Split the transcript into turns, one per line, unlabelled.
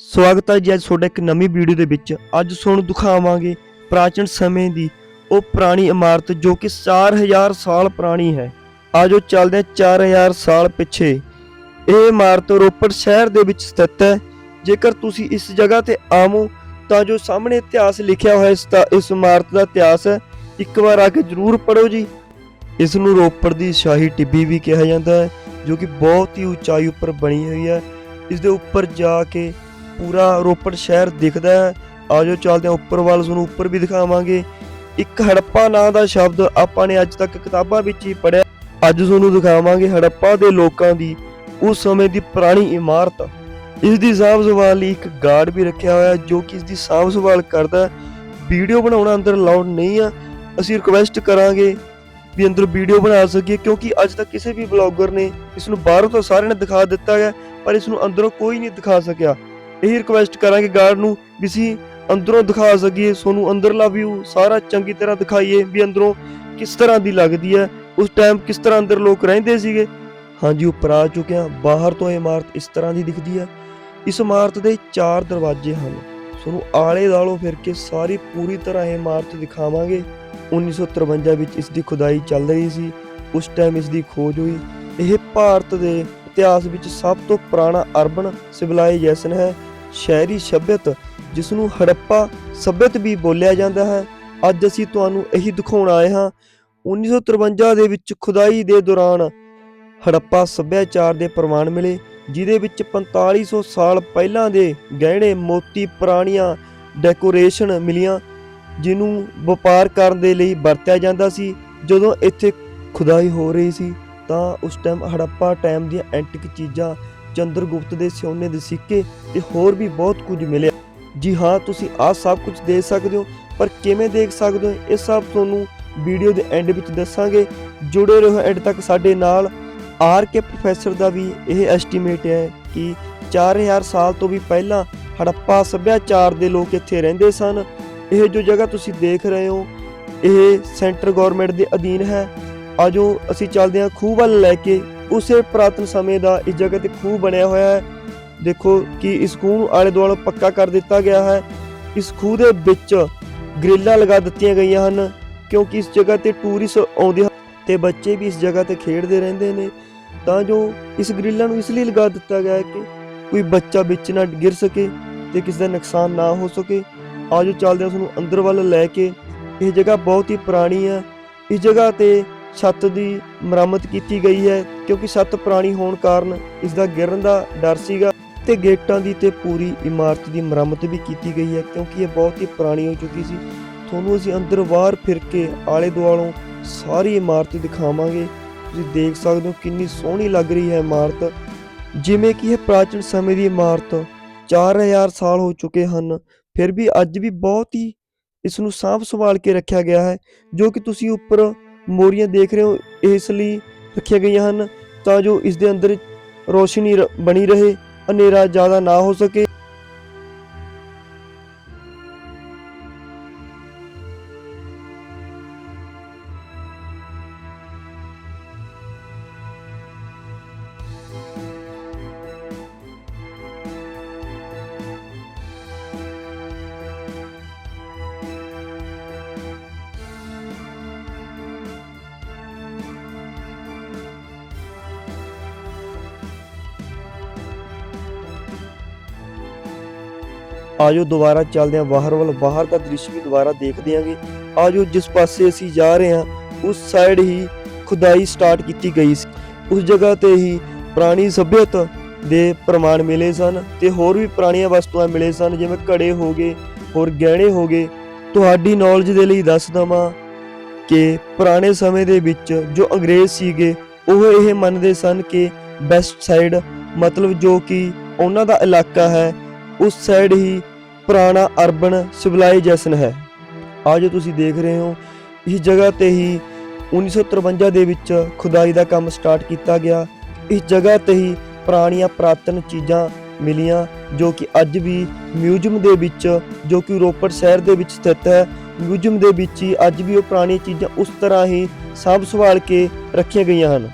ਸਵਾਗਤ ਹੈ ਜੀ ਅੱਜ ਤੁਹਾਡਾ ਇੱਕ ਨਵੀਂ ਵੀਡੀਓ ਦੇ ਵਿੱਚ। ਅੱਜ ਤੁਹਾਨੂੰ ਦਿਖਾਵਾਂਗੇ ਪ੍ਰਾਚੀਨ ਸਮੇਂ ਦੀ ਉਹ ਪੁਰਾਣੀ ਇਮਾਰਤ ਜੋ ਕਿ 4000 ਸਾਲ ਪੁਰਾਣੀ ਹੈ। ਆਜੋ ਚੱਲਦੇ ਹਾਂ 4000 ਸਾਲ ਪਿੱਛੇ। ਇਹ ਇਮਾਰਤ ਰੋਪੜ ਸ਼ਹਿਰ ਦੇ ਵਿੱਚ ਸਥਿਤ ਹੈ। ਜੇਕਰ ਤੁਸੀਂ ਇਸ ਜਗ੍ਹਾ ਤੇ ਆਵੋ ਤਾਂ ਜੋ ਸਾਹਮਣੇ ਇਤਿਹਾਸ ਲਿਖਿਆ ਹੋਇਆ ਇਸ ਦਾ ਇਸ ਇਮਾਰਤ ਦਾ ਇਤਿਹਾਸ ਹੈ ਇੱਕ ਵਾਰ ਆ ਕੇ ਜ਼ਰੂਰ ਪੜੋ ਜੀ। ਇਸ ਨੂੰ ਰੋਪੜ ਦੀ ਸ਼ਾਹੀ ਟਿੱਬੀ ਵੀ ਕਿਹਾ ਜਾਂਦਾ ਹੈ, ਜੋ ਕਿ ਬਹੁਤ ਹੀ ਉਚਾਈ ਉੱਪਰ ਬਣੀ ਹੋਈ ਹੈ। ਇਸ ਦੇ ਉੱਪਰ ਜਾ ਕੇ ਪੂਰਾ ਰੋਪੜ ਸ਼ਹਿਰ ਦਿਖਦਾ ਹੈ। ਆਜੋ ਚੱਲਦੇ ਹਾਂ ਉੱਪਰ ਵੱਲ, ਤੁਹਾਨੂੰ ਉੱਪਰ ਵੀ ਦਿਖਾਵਾਂਗੇ। ਇੱਕ ਹੜੱਪਾ ਨਾਂ ਦਾ ਸ਼ਬਦ ਆਪਾਂ ਨੇ ਅੱਜ ਤੱਕ ਕਿਤਾਬਾਂ ਵਿੱਚ ਹੀ ਪੜਿਆ ਅੱਜ ਤੁਹਾਨੂੰ ਦਿਖਾਵਾਂਗੇ ਹੜੱਪਾ ਦੇ ਲੋਕਾਂ ਦੀ, ਉਸ ਸਮੇਂ ਦੀ ਪੁਰਾਣੀ ਇਮਾਰਤ। ਇਸ ਦੀ ਸਾਂਭ ਸੰਭਾਲ ਲਈ ਇੱਕ ਗਾਰਡ ਵੀ ਰੱਖਿਆ ਹੋਇਆ ਜੋ ਕਿ ਇਸ ਦੀ ਸਾਂਭ ਸੰਭਾਲ ਕਰਦਾ ਵੀਡੀਓ ਬਣਾਉਣਾ ਅੰਦਰ ਅਲਾਉਡ ਨਹੀਂ ਆ। ਅਸੀਂ ਰਿਕਵੈਸਟ ਕਰਾਂਗੇ ਵੀ ਅੰਦਰ ਵੀਡੀਓ ਬਣਾ ਸਕੀਏ, ਕਿਉਂਕਿ ਅੱਜ ਤੱਕ ਕਿਸੇ ਵੀ ਬਲੌਗਰ ਨੇ ਇਸ ਨੂੰ ਬਾਹਰੋਂ ਤਾਂ ਸਾਰਿਆਂ ਨੇ ਦਿਖਾ ਦਿੱਤਾ ਹੈ, ਪਰ ਇਸ ਨੂੰ ਅੰਦਰੋਂ ਕੋਈ ਨਹੀਂ ਦਿਖਾ ਸਕਿਆ। ਇਹੀ ਰਿਕੁਐਸਟ ਕਰਾਂਗੇ ਗਾਰਡ ਨੂੰ ਵੀ ਅਸੀਂ ਅੰਦਰੋਂ ਦਿਖਾ ਸਕੀਏ, ਤੁਹਾਨੂੰ ਅੰਦਰਲਾ ਵਿਊ ਸਾਰਾ ਚੰਗੀ ਤਰ੍ਹਾਂ ਦਿਖਾਈਏ ਵੀ ਅੰਦਰੋਂ ਕਿਸ ਤਰ੍ਹਾਂ ਦੀ ਲੱਗਦੀ ਹੈ, ਉਸ ਟਾਈਮ ਕਿਸ ਤਰ੍ਹਾਂ ਅੰਦਰ ਲੋਕ ਰਹਿੰਦੇ ਸੀਗੇ। ਹਾਂਜੀ ਉੱਪਰ ਆ ਚੁੱਕਿਆ ਬਾਹਰ ਤੋਂ ਇਹ ਇਮਾਰਤ ਇਸ ਤਰ੍ਹਾਂ ਦੀ ਦਿਖਦੀ ਹੈ। ਇਸ ਇਮਾਰਤ ਦੇ ਚਾਰ ਦਰਵਾਜ਼ੇ ਹਨ। ਤੁਹਾਨੂੰ ਆਲੇ ਦਾਲੋਂ ਫਿਰ ਕੇ ਸਾਰੀ ਪੂਰੀ ਤਰ੍ਹਾਂ ਇਹ ਇਮਾਰਤ ਦਿਖਾਵਾਂਗੇ। 1953 ਵਿੱਚ ਇਸ ਦੀ ਖੁਦਾਈ ਚੱਲ ਰਹੀ ਸੀ, ਉਸ ਟਾਈਮ ਇਸ ਦੀ ਖੋਜ ਹੋਈ। ਇਹ ਭਾਰਤ ਦੇ ਇਤਿਹਾਸ ਵਿੱਚ ਸਭ ਤੋਂ ਪੁਰਾਣਾ ਅਰਬਨ ਸਿਵਲਾਈਜੇਸ਼ਨ ਹੈ। ਸ਼ਹਿਰੀ ਸਭਿਅਤ ਜਿਸ ਨੂੰ ਹੜੱਪਾ ਸਭਿਅਤ ਵੀ ਬੋਲਿਆ ਜਾਂਦਾ ਹੈ, ਅੱਜ ਅਸੀਂ ਤੁਹਾਨੂੰ ਇਹੀ ਦਿਖਾਉਣ ਆਏ ਹਾਂ। 1953 ਦੇ ਵਿੱਚ ਖੁਦਾਈ ਦੇ ਦੌਰਾਨ ਹੜੱਪਾ ਸੱਭਿਆਚਾਰ ਦੇ ਪ੍ਰਮਾਣ ਮਿਲੇ, ਜਿਹਦੇ ਵਿੱਚ 4500 ਸਾਲ ਪਹਿਲਾਂ ਦੇ ਗਹਿਣੇ, ਮੋਤੀ, ਪੁਰਾਣੀਆਂ ਡੈਕੋਰੇਸ਼ਨ ਮਿਲੀਆਂ, ਜਿਹਨੂੰ ਵਪਾਰ ਕਰਨ ਦੇ ਲਈ ਵਰਤਿਆ ਜਾਂਦਾ ਸੀ। ਜਦੋਂ ਇੱਥੇ ਖੁਦਾਈ ਹੋ ਰਹੀ ਸੀ, ਤਾਂ ਉਸ ਟਾਈਮ ਹੜੱਪਾ ਟਾਈਮ ਦੀਆਂ ਐਂਟਿਕ ਚੀਜ਼ਾਂ ਚੰਦਰਗੁਪਤ ਦੇ ਸੋਨੇ ਦੇ ਸਿੱਕੇ ਤੇ ਹੋਰ ਵੀ ਬਹੁਤ ਕੁਝ ਮਿਲਿਆ। ਜੀ ਹਾਂ, ਤੁਸੀਂ ਆਹ ਸਭ ਕੁਝ ਦੇਖ ਸਕਦੇ ਹੋ, ਪਰ ਕਿਵੇਂ ਦੇਖ ਸਕਦੇ ਹੋ? ਇਹ ਸਭ ਤੁਹਾਨੂੰ ਵੀਡੀਓ ਦੇ ਐਂਡ ਵਿੱਚ ਦੱਸਾਂਗੇ। ਜੁੜੇ ਰਹੋ ਐਂਡ ਤੱਕ ਸਾਡੇ ਨਾਲ। ਆਰ ਕੇ ਪ੍ਰੋਫੈਸਰ ਦਾ ਵੀ ਇਹ ਐਸਟੀਮੇਟ ਹੈ ਕਿ 4000 ਸਾਲ ਤੋਂ ਵੀ ਪਹਿਲਾਂ ਹੜੱਪਾ ਸੱਭਿਆਚਾਰ ਦੇ ਲੋਕ ਇੱਥੇ ਰਹਿੰਦੇ ਸਨ। ਇਹ ਜੋ ਜਗ੍ਹਾ ਤੁਸੀਂ ਦੇਖ ਰਹੇ ਹੋ, ਇਹ ਸੈਂਟਰ ਗਵਰਨਮੈਂਟ ਦੇ ਅਧੀਨ ਹੈ। ਆਜੋ ਅਸੀਂ ਚੱਲਦੇ ਹਾਂ ਖੂਹ ਵੱਲ ਲੈ ਕੇ। ਉਸੇ ਪ੍ਰਾਤਨ ਸਮੇਂ ਦਾ ਇਸ ਜਗ੍ਹਾ ਤੇ ਖੂਹ ਬਣਿਆ ਹੋਇਆ ਹੈ। ਦੇਖੋ ਕਿ ਇਸ ਖੂਹ ਨੂੰ ਆਲੇ ਦੁਆਲੇ ਪੱਕਾ ਕਰ ਦਿੱਤਾ ਗਿਆ ਹੈ। ਇਸ ਖੂਹ ਦੇ ਵਿੱਚ ਗ੍ਰਿਲਾਂ ਲਗਾ ਦਿੱਤੀਆਂ ਗਈਆਂ ਹਨ, ਕਿਉਂਕਿ ਇਸ ਜਗ੍ਹਾ ਤੇ ਟੂਰਿਸਟ ਆਉਂਦੇ ਹਨ ਤੇ ਬੱਚੇ ਵੀ ਇਸ ਜਗ੍ਹਾ ਤੇ ਖੇਡਦੇ ਰਹਿੰਦੇ ਨੇ। ਤਾਂ ਜੋ ਇਸ ਗ੍ਰਿਲਾਂ ਨੂੰ ਇਸ ਲਈ ਲਗਾ ਦਿੱਤਾ ਗਿਆ ਹੈ ਕਿ ਕੋਈ ਬੱਚਾ ਵਿੱਚ ਨਾ ਗਿਰ ਸਕੇ ਤੇ ਕਿਸੇ ਦਾ ਨੁਕਸਾਨ ਨਾ ਹੋ ਸਕੇ। ਆਜੋ ਚੱਲਦੇ ਹਾਂ ਤੁਹਾਨੂੰ ਅੰਦਰ ਵੱਲ ਲੈ ਕੇ। ਇਹ ਜਗ੍ਹਾ ਬਹੁਤ ਹੀ ਪੁਰਾਣੀ ਹੈ। ਇਸ ਜਗ੍ਹਾ ਤੇ ਛੱਤ ਦੀ ਮੁਰੰਮਤ ਕੀਤੀ ਗਈ ਹੈ ਕਿਉਂਕਿ ਛੱਤ ਪੁਰਾਣੀ ਹੋਣ ਕਾਰਨ ਇਸ ਦਾ ਗਿਰਨ ਦਾ ਡਰ ਸੀਗਾ ਤੇ ਗੇਟਾਂ ਦੀ ਤੇ ਪੂਰੀ ਇਮਾਰਤ ਦੀ ਮੁਰੰਮਤ ਵੀ ਕੀਤੀ ਗਈ ਹੈ ਕਿਉਂਕਿ ਇਹ ਬਹੁਤ ਹੀ ਪੁਰਾਣੀ ਹੋ ਚੁੱਕੀ ਸੀ। ਤੁਹਾਨੂੰ ਅਸੀਂ ਅੰਦਰ ਬਾਹਰ ਫਿਰ ਕੇ ਆਲੇ ਦੁਆਲੋਂ ਸਾਰੀ ਇਮਾਰਤ ਦਿਖਾਵਾਂਗੇ। ਤੁਸੀਂ ਦੇਖ ਸਕਦੇ ਹੋ ਕਿੰਨੀ ਸੋਹਣੀ ਲੱਗ ਰਹੀ ਹੈ ਇਮਾਰਤ। ਜਿਵੇਂ ਕਿ ਇਹ ਪ੍ਰਾਚੀਨ ਸਮੇਂ ਦੀ ਇਮਾਰਤ 4000 ਸਾਲ ਹੋ ਚੁੱਕੇ ਹਨ। ਫਿਰ ਵੀ ਅੱਜ ਵੀ ਬਹੁਤ ਹੀ ਇਸ ਨੂੰ ਸਾਂਭ ਸੰਭਾਲ ਕੇ ਰੱਖਿਆ ਗਿਆ ਹੈ, ਜੋ ਕਿ ਤੁਸੀਂ ਉੱਪਰ ਮੋਰੀਆਂ ਦੇਖ ਰਹੇ ਹੋ, ਇਸ ਲਈ ਰੱਖੀਆਂ ਗਈਆਂ ਹਨ ਤਾਂ ਜੋ ਇਸ ਦੇ ਅੰਦਰ ਰੋਸ਼ਨੀ ਬਣੀ ਰਹੇ, ਹਨੇਰਾ ਜ਼ਿਆਦਾ ਨਾ ਹੋ ਸਕੇ। ਆਜੋ ਦੁਬਾਰਾ ਚੱਲਦੇ ਹਾਂ, ਬਾਹਰ ਵੱਲ, ਬਾਹਰ ਦਾ ਦ੍ਰਿਸ਼ ਵੀ ਦੁਬਾਰਾ ਦੇਖਦੇ ਆਂਗੇ ਆਜੋ ਜਿਸ ਪਾਸੇ ਅਸੀਂ ਜਾ ਰਹੇ ਹਾਂ, ਉਸ ਸਾਈਡ ਹੀ ਖੁਦਾਈ ਸਟਾਰਟ ਕੀਤੀ ਗਈ ਸੀ। ਉਸ ਜਗ੍ਹਾ ਤੇ ਹੀ ਪੁਰਾਣੀ ਸਭਿਅਤ ਦੇ ਪ੍ਰਮਾਣ ਮਿਲੇ ਸਨ ਤੇ ਹੋਰ ਵੀ ਪੁਰਾਣੀਆਂ ਵਸਤੂਆਂ ਮਿਲੇ ਸਨ, ਜਿਵੇਂ ਘੜੇ ਹੋ ਗਏ, ਹੋਰ ਗਹਿਣੇ ਹੋ ਗਏ। ਤੁਹਾਡੀ ਨੌਲੇਜ ਦੇ ਲਈ ਦੱਸ ਦਵਾਂ ਕਿ ਪੁਰਾਣੇ ਸਮੇਂ ਦੇ ਵਿੱਚ ਜੋ ਅੰਗਰੇਜ਼ ਸੀਗੇ, ਉਹ ਇਹ ਮੰਨਦੇ ਸਨ ਕਿ ਵੈਸਟ ਸਾਈਡ ਮਤਲਬ ਜੋ ਕਿ ਉਹਨਾਂ ਦਾ ਇਲਾਕਾ ਹੈ, ਉਸ ਸਾਈਡ ਹੀ ਪੁਰਾਣਾ ਅਰਬਨ ਸਿਵਲਾਈਜੇਸ਼ਨ ਹੈ। ਅੱਜ ਤੁਸੀਂ ਦੇਖ ਰਹੇ ਹੋ, ਇਸ ਜਗ੍ਹਾ ਤੇ ਹੀ 1953 ਦੇ ਵਿੱਚ ਖੁਦਾਈ ਦਾ ਕੰਮ ਸਟਾਰਟ ਕੀਤਾ ਗਿਆ। ਇਸ ਜਗ੍ਹਾ ਤੇ ਹੀ ਪੁਰਾਣੀਆਂ ਪ੍ਰਾਤਨ ਚੀਜ਼ਾਂ ਮਿਲੀਆਂ, ਜੋ ਕਿ ਅੱਜ ਵੀ ਮਿਊਜ਼ੀਅਮ ਦੇ ਵਿੱਚ, ਜੋ ਕਿ ਰੋਪੜ ਸ਼ਹਿਰ ਦੇ ਵਿੱਚ ਸਥਿਤ ਹੈ। ਮਿਊਜ਼ੀਅਮ ਦੇ ਵਿੱਚ ਹੀ ਅੱਜ ਵੀ ਉਹ ਪੁਰਾਣੀਆਂ ਚੀਜ਼ਾਂ ਉਸ ਤਰ੍ਹਾਂ ਹੀ ਸਾਂਭ ਸੰਭਾਲ ਕੇ ਰੱਖੀਆਂ ਗਈਆਂ ਹਨ।